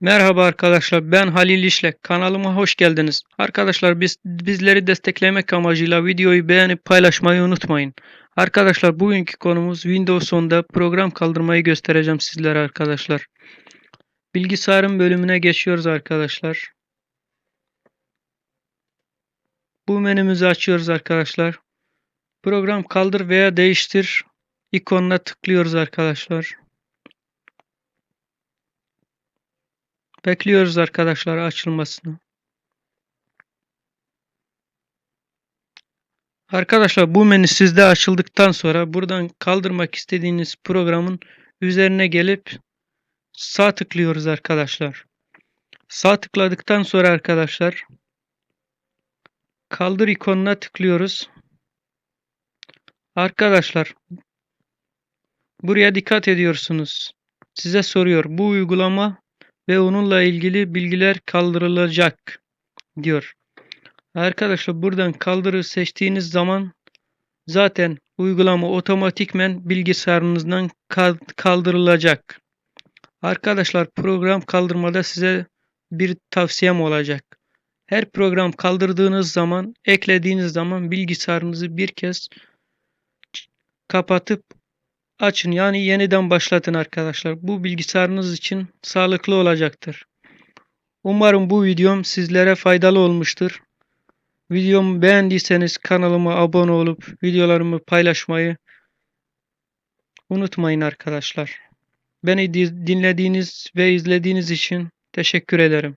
Merhaba arkadaşlar, ben Halil İşlek. Kanalıma hoş geldiniz. Arkadaşlar biz bizleri desteklemek amacıyla videoyu beğenip paylaşmayı unutmayın. Arkadaşlar bugünkü konumuz Windows 10'da program kaldırmayı göstereceğim sizlere arkadaşlar. Bilgisayarın bölümüne geçiyoruz arkadaşlar. Bu menümüzü açıyoruz arkadaşlar. Program kaldır veya değiştir ikonuna tıklıyoruz arkadaşlar. Bekliyoruz arkadaşlar açılmasını. Arkadaşlar bu menü sizde açıldıktan sonra buradan kaldırmak istediğiniz programın üzerine gelip sağ tıklıyoruz arkadaşlar. Sağ tıkladıktan sonra arkadaşlar kaldır ikonuna tıklıyoruz. Arkadaşlar buraya dikkat ediyorsunuz. Size soruyor bu uygulama ve onunla ilgili bilgiler kaldırılacak diyor. Arkadaşlar buradan kaldırı seçtiğiniz zaman zaten uygulama otomatikmen bilgisayarınızdan kaldırılacak. Arkadaşlar program kaldırmada size bir tavsiyem olacak. Her program kaldırdığınız zaman, eklediğiniz zaman bilgisayarınızı bir kez kapatıp açın. Yani yeniden başlatın arkadaşlar. Bu bilgisayarınız için sağlıklı olacaktır. Umarım bu videom sizlere faydalı olmuştur. Videomu beğendiyseniz kanalıma abone olup videolarımı paylaşmayı unutmayın arkadaşlar. Beni dinlediğiniz ve izlediğiniz için teşekkür ederim.